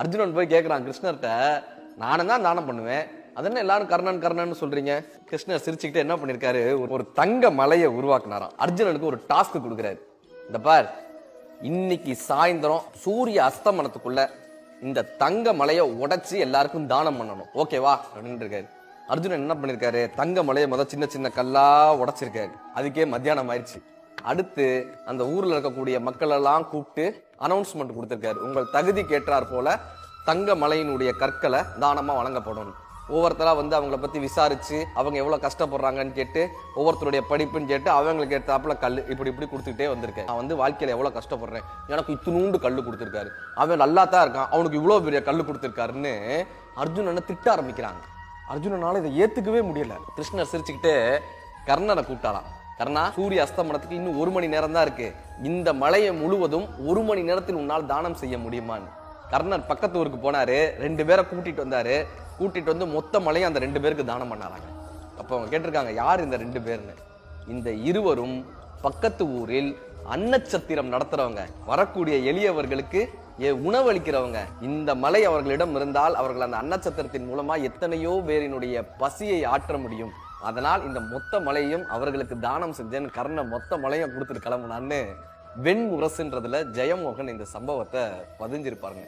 அர்ஜுனன் போய் கேட்குறான் கிருஷ்ணர்கிட்ட நானும் தான் தானம் பண்ணுவேன். அதென்ன எல்லாரும் கர்ணன் கர்ணன் சொல்றீங்க? கிருஷ்ணர் சிரிச்சுக்கிட்டு என்ன பண்ணிருக்காரு? ஒரு தங்க மலையை உருவாக்குனாராம். அர்ஜுனனுக்கு ஒரு டாஸ்க் கொடுக்குறாரு. இந்த பார் இன்னைக்கு சாயந்தரம் சூரிய அஸ்தமனத்துக்குள்ள இந்த தங்க மலையை உடைச்சி எல்லாருக்கும் தானம் பண்ணணும். ஓகேவா அப்படின்னு இருக்காரு அர்ஜுனன் என்ன பண்ணிருக்காரு? தங்க மலையை முத சின்ன சின்ன கல்லா உடைச்சிருக்காரு. அதுக்கே மத்தியானம் ஆயிடுச்சு. அடுத்து அந்த ஊர்ல இருக்கக்கூடிய மக்கள் எல்லாம் கூப்பிட்டு அனௌன்ஸ்மெண்ட் கொடுத்துருக்காரு. உங்கள் தகுதி கேட்டார் போல தங்க மலையினுடைய கற்களை தானமா வழங்கப்படும். ஒவ்வொருத்தராக வந்து அவங்கள பற்றி விசாரித்து அவங்க எவ்வளோ கஷ்டப்படுறாங்கன்னு கேட்டு ஒவ்வொருத்தருடைய படிப்புன்னு கேட்டு அவங்களுக்கு ஏற்றாப்புல கல் இப்படி இப்படி கொடுத்துக்கிட்டே வந்திருக்கேன். நான் வந்து வாழ்க்கையில் எவ்வளோ கஷ்டப்படுறேன். எனக்கு இத்தினூண்டு கல் கொடுத்துருக்காரு. அவன் நல்லா தான் இருக்கான். அவனுக்கு இவ்வளோ பெரிய கல் கொடுத்துருக்காருன்னு அர்ஜுனனை திட்ட ஆரம்பிக்கிறாங்க. அர்ஜுனனால இதை ஏற்றுக்கவே முடியல. கிருஷ்ணர் சிரிச்சுக்கிட்டு கர்ணனை கூப்பிட்டாலாம் கர்ணா சூரிய அஸ்தமனத்துக்கு இன்னும் ஒரு மணி நேரம் தான் இருக்கு. இந்த மலையை முழுவதும் ஒரு மணி நேரத்தில் உன்னால் தானம் செய்ய முடியுமான்னு கர்ணன் பக்கத்து ஊருக்கு போனாரு ரெண்டு பேரை கூட்டிட்டு வந்தாரு. கூட்டிட்டு வந்து மொத்த மலையை அந்த ரெண்டு பேருக்கு தானம் பண்ணாராங்க. அப்போ அவங்க கேட்டிருக்காங்க யார் இந்த ரெண்டு பேர்னு? இந்த இருவரும் பக்கத்து ஊரில் அன்னச்சத்திரம் நடத்துறவங்க. வரக்கூடிய எளியவர்களுக்கு ஏ- உணவளிக்கிறவங்க இந்த மலை அவர்களிடம் இருந்தால் அவர்கள் அந்த அன்னச்சத்திரத்தின் மூலமா எத்தனையோ பேரினுடைய பசியை ஆற்ற முடியும். அதனால் இந்த மொத்த மலையும் அவர்களுக்கு தானம் செஞ்சேன் கர்ண மொத்த மலையும் கொடுத்துட்டு கிளம்புனான்னு வெண்முரசுன்றதுல ஜெயமோகன் இந்த சம்பவத்தை பதிஞ்சிருப்பாருங்க.